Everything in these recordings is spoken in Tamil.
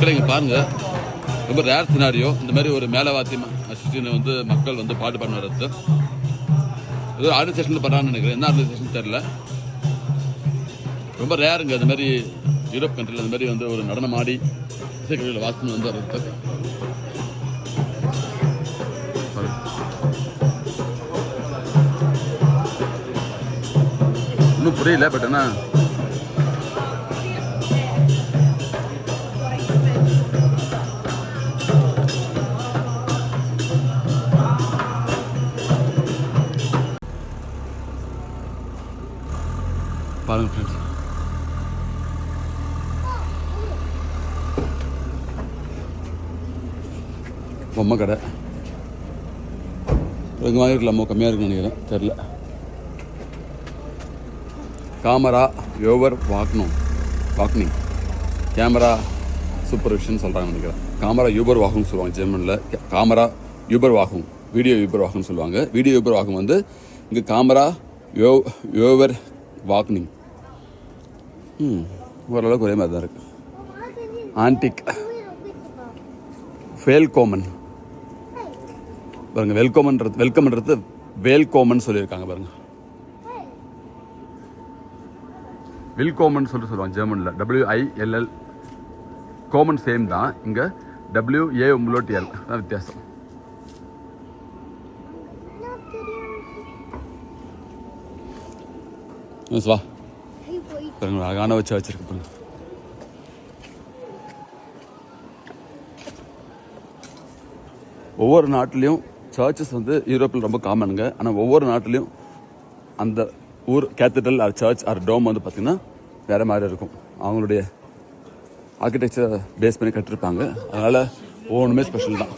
மக்களே இங்கே பாருங்க. ரொம்ப ரேர் சினாரியோ இந்த மாதிரி ஒரு மேலவாத்தி அசிஸ்டின்னு வந்து மக்கள் வந்து பாட்டு பண்ண வர்றது ஏதோ ஆர்கனைசேஷனில் பண்ணுறான்னு நினைக்கிறேன். என்ன ஆர்கனைசேஷன் தெரில ரொம்ப ரேருங்க இந்த மாதிரி யூரோப் கண்ட்ரியில் இந்த மாதிரி வந்து ஒரு நடனம் ஆடி இசைக்கருவியில் வாசனை வந்து வர்றது. இன்னும் புரியல பட் என்ன பாருங்கள் ஃப்ரெண்ட்ஸ் பொம்மை கடை. இங்கே வாங்கிருக்கலாமோ? கம்மியாக இருக்குன்னு நினைக்கிறேன். தெரில காமரா யோவர் வாக்னும் வாக்னிங் கேமரா சூப்பர்விஷன் சொல்கிறாங்க நினைக்கிறேன். காமரா யூபர் வாகும் சொல்லுவாங்க ஜெர்மனில் காமரா யூபர் வாகும் வீடியோ யூபர் வாகும் சொல்லுவாங்க. வீடியோ யூபர் வாகும் வந்து இங்கே காமரா யோ யோவர் வாக்னிங் ம் ஓரளவுக்கு ஒரே மாதிரி தான் இருக்குது ஆன்டிக் வேல்கோமன் பாருங்கள் வெல்கோமன்றது வெல்கம்ன்றது வேல்கோமன் சொல்லியிருக்காங்க பாருங்கள் வில்கோமன் சொல்லிட்டு சொல்லுவாங்க ஜெர்மனில் டபிள்யூஐஎல்எல் கோமன் சேம் தான். இங்கே டபிள்யூஏ உம்லோட் தான் வித்தியாசம். மிஸ் வா. பாருங்க அழகான வச்சு வச்சிருக்கு பாருங்க. ஒவ்வொரு நாட்டிலையும் சர்ச்சஸ் வந்து யூரோப்பில் ரொம்ப காமனுங்க ஆனால் ஒவ்வொரு நாட்டிலையும் அந்த ஊர் cathedral or church or dome வந்து பார்த்திங்கன்னா வேறு மாதிரி இருக்கும். அவங்களுடைய ஆர்கிடெக்சர் பேஸ் பண்ணி கட்டிருப்பாங்க. அதனால் ஒவ்வொன்றுமே ஸ்பெஷல் தான்.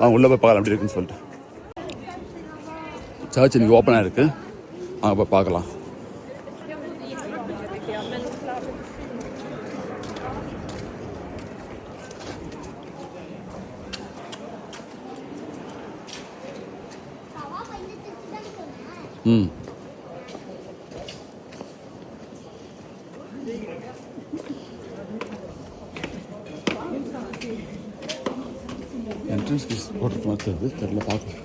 அவங்க உள்ளே போய் பார்க்கலாம் அப்படி இருக்குன்னு சொல்லிட்டு. சர்ச் இன்னைக்கு ஓப்பனாக இருக்குது அப்போ பார்க்கலாம். ம். என்ட்ரன்ஸ் ஃபீஸ் போட்டுட்டு மாற்றுறது தெரில பார்க்கலாம்.